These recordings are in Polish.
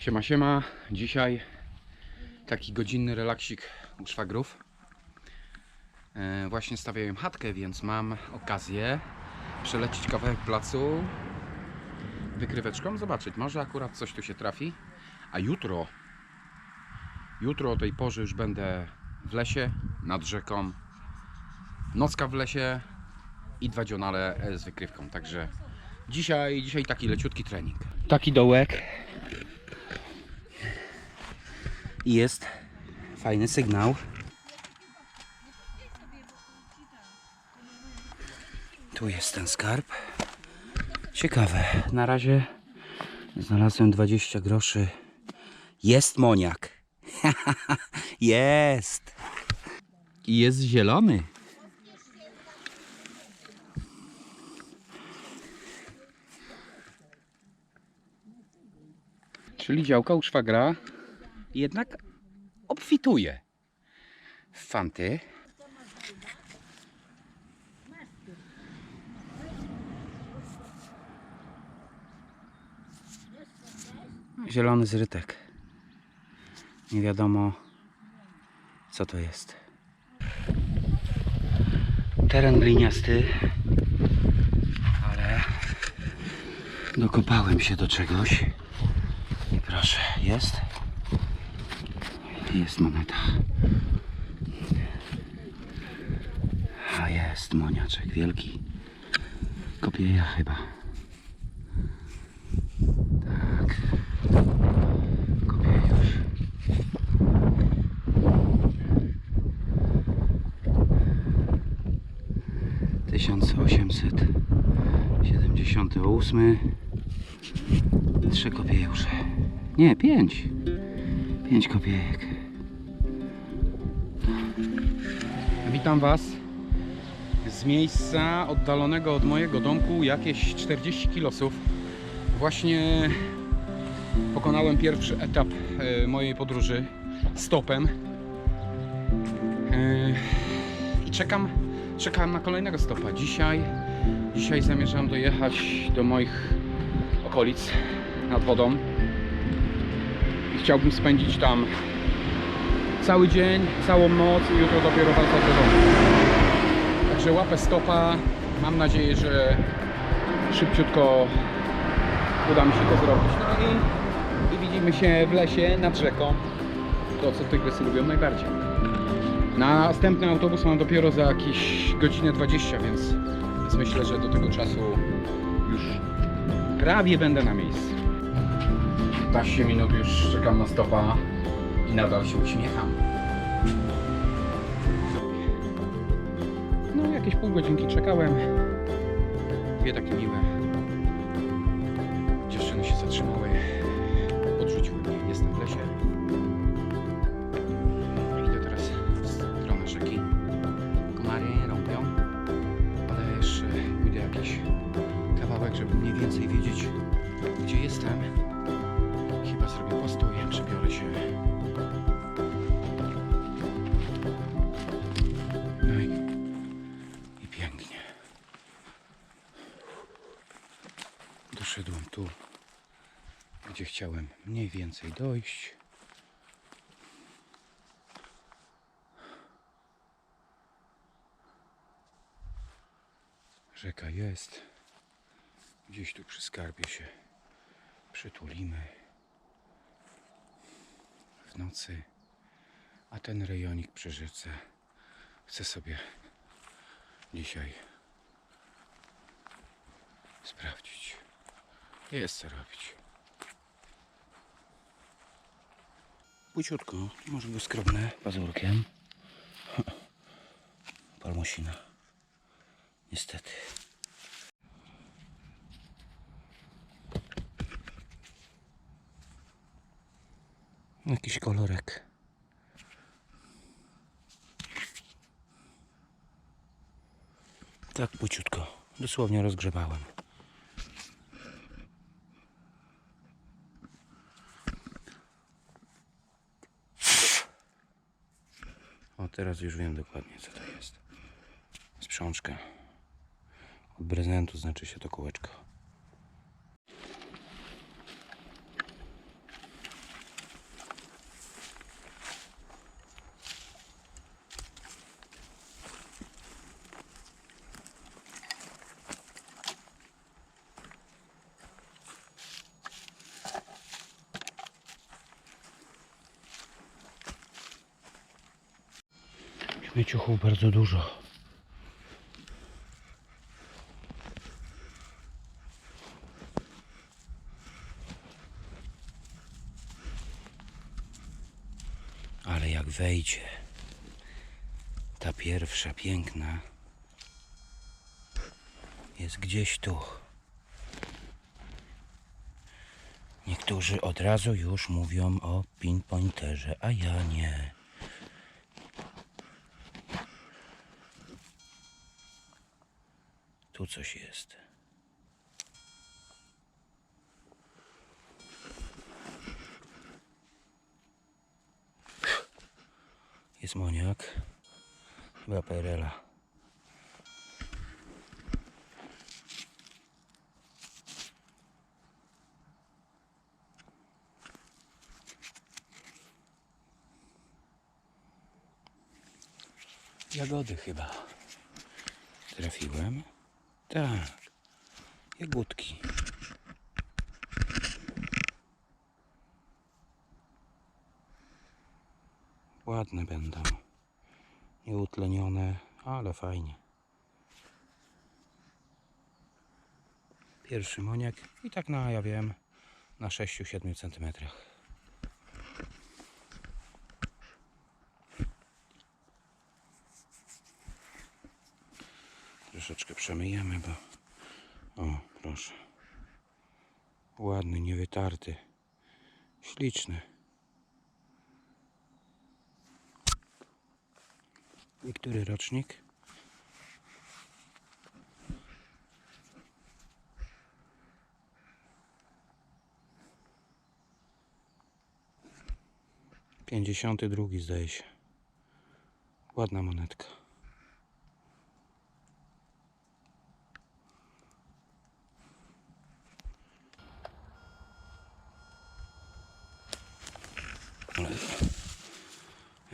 Siema, siema. Dzisiaj taki godzinny relaksik u szwagrów. E, właśnie stawiałem chatkę, więc mam okazję przelecić kawałek placu wykryweczką, zobaczyć, może akurat coś tu się trafi. A jutro, jutro o tej porze już będę w lesie, nad rzeką, nocka w lesie i dwa dzionale z wykrywką. Także dzisiaj, dzisiaj taki leciutki trening. Taki dołek. I jest fajny sygnał. Tu jest ten skarb. Ciekawe. Na razie znalazłem 20 groszy. Jest moniak. jest. I jest zielony. Czyli działka u szwagra jednak obfituje w fanty. Zielony zrytek. Nie wiadomo co to jest. Teren gliniasty, ale dokopałem się do czegoś. I proszę, jest. Jest moneta. A jest moniaczek wielki. Kopieja chyba. Tak. Kopię już. Tysiąc osiemset siedemdziesiąty ósmy. Trzy kopiejusze. Nie, pięć. Pięć kopiejek. Witam Was z miejsca oddalonego od mojego domku jakieś 40 kilosów. Właśnie pokonałem pierwszy etap e, mojej podróży stopem E, i czekam, czekam na kolejnego stopa. Dzisiaj, dzisiaj zamierzam dojechać do moich okolic nad wodą i chciałbym spędzić tam cały dzień, całą noc i jutro dopiero wracać do domu. Także łapę stopa. Mam nadzieję, że szybciutko uda mi się to zrobić. No i, i widzimy się w lesie nad rzeką. To, co tygrysy lubią najbardziej. Następny autobus mam dopiero za jakieś godzinę 20, więc, więc myślę, że do tego czasu już prawie będę na miejscu. 15 minut już czekam na stopa i nadal się uśmiecham. No, jakieś pół godzinki czekałem. Dwie takie miłe. Doszedłem tu, gdzie chciałem mniej więcej dojść. Rzeka jest. Gdzieś tu przy skarbie się przytulimy w nocy, a ten rejonik przy rzece chcę sobie dzisiaj sprawdzić. Jest co robić. Płyciutko, może go skrobnę pazurkiem. Palmosina. Niestety. Jakiś kolorek. Tak płyciutko. Dosłownie rozgrzebałem. O, teraz już wiem dokładnie co to jest. Sprzączka. Od prezentu znaczy się to kółeczko. Śmieciuchów bardzo dużo. Ale jak wejdzie ta pierwsza piękna jest gdzieś tu. Niektórzy od razu już mówią o pinpointerze, a ja nie. Tu coś jest. Jest moniak. Chyba perela. Jagody chyba. Trafiłem? Tak. Jagódki. Ładne będą. Nieutlenione, ale fajnie. Pierwszy moniak i tak na, ja wiem, na 6-7 centymetrach. Troszeczkę przemyjemy, bo... O, proszę. Ładny, niewytarty. Śliczny. I który rocznik? Pięćdziesiąty drugi zdaje się. Ładna monetka.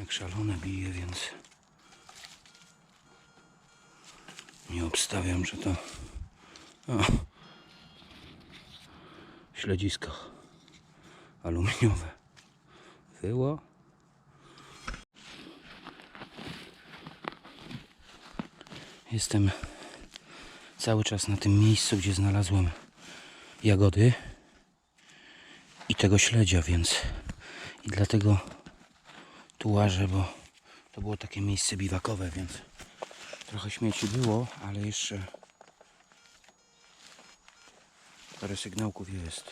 Jak szalone bije, więc nie obstawiam, że to o, śledzisko aluminiowe. Wyło. Jestem cały czas na tym miejscu, gdzie znalazłem jagody i tego śledzia, więc i dlatego tu łażę, bo to było takie miejsce biwakowe, więc trochę śmieci było, ale jeszcze parę sygnałków jest.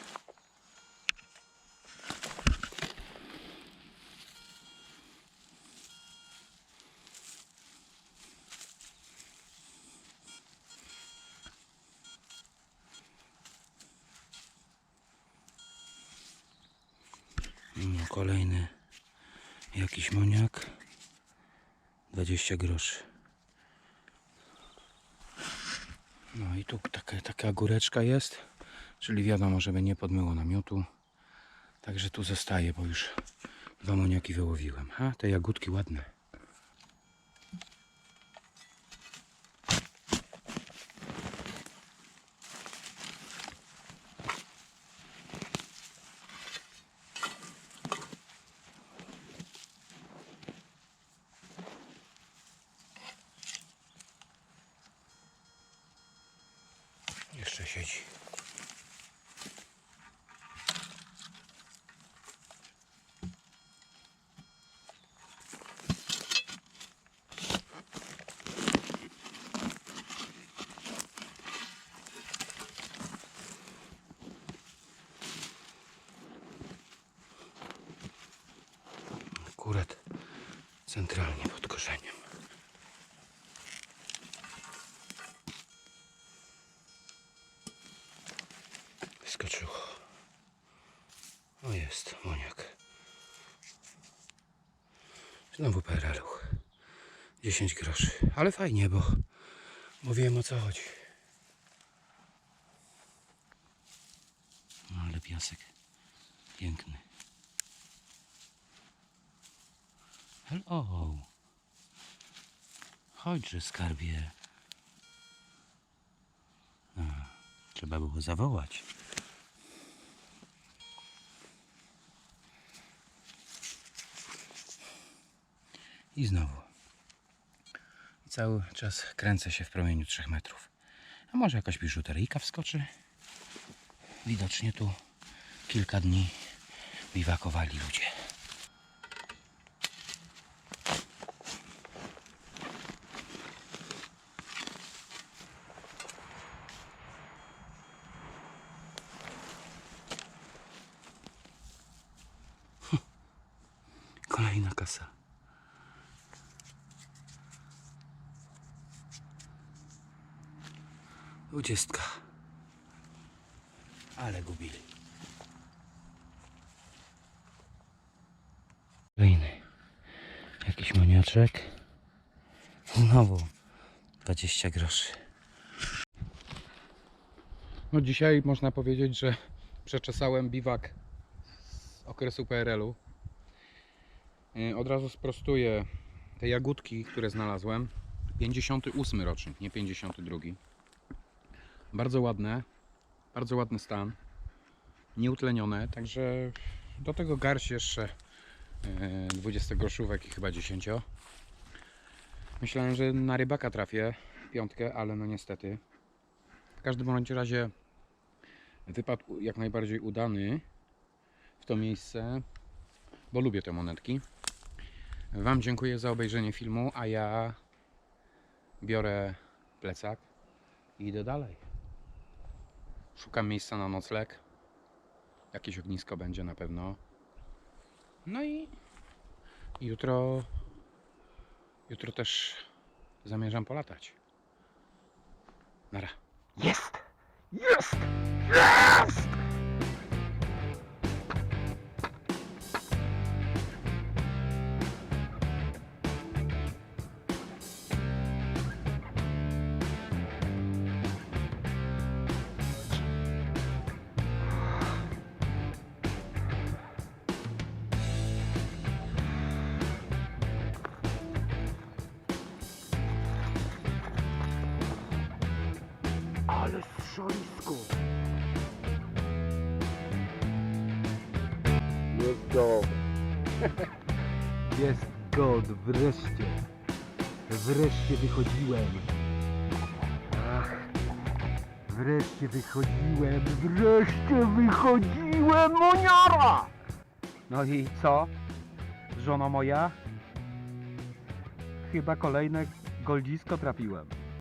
No, kolejny jakiś moniak. 20 groszy. No i tu taka, taka góreczka jest, czyli wiadomo, żeby nie podmyło namiotu. Także tu zostaje, bo już dwa moniaki wyłowiłem. A, te jagódki ładne. Jeszcze siedzi. Akurat centralnie pod korzeniem. Wyskoczył. O jest, moniak. Znowu pereluch. 10 groszy. Ale fajnie, bo, bo wiem o co chodzi. No ale piasek piękny. Hello. Chodźże, skarbie. A, trzeba było zawołać. I znowu. Cały czas kręcę się w promieniu 3 metrów. A może jakaś biżuteryjka wskoczy? Widocznie tu kilka dni biwakowali ludzie. Kolejna kasa. Dwudziestka. Ale gubili. Kolejny. Jakiś monioczek. Znowu 20 groszy. No dzisiaj można powiedzieć, że przeczesałem biwak z okresu PRL-u. Yy, Od razu sprostuję te jagódki, które znalazłem. 58 rocznik, nie 52. Bardzo ładne, bardzo ładny stan. Nieutlenione, także do tego garść jeszcze yy, 20 groszówek i chyba 10. Myślałem, że na rybaka trafię piątkę, ale no niestety. W każdym bądź razie wypad jak najbardziej udany w to miejsce, bo lubię te monetki. Wam dziękuję za obejrzenie filmu, a ja biorę plecak i idę dalej. Szukam miejsca na nocleg. Jakieś ognisko będzie na pewno. No i jutro jutro też zamierzam polatać. Nara. Jest! Jest! Jest! Strzelisko! Jest go. Jest God, wreszcie. Wreszcie wychodziłem. Ach. Wreszcie wychodziłem, wreszcie wychodziłem, moniara! No i co? Żono moja? Chyba kolejne goldzisko trafiłem.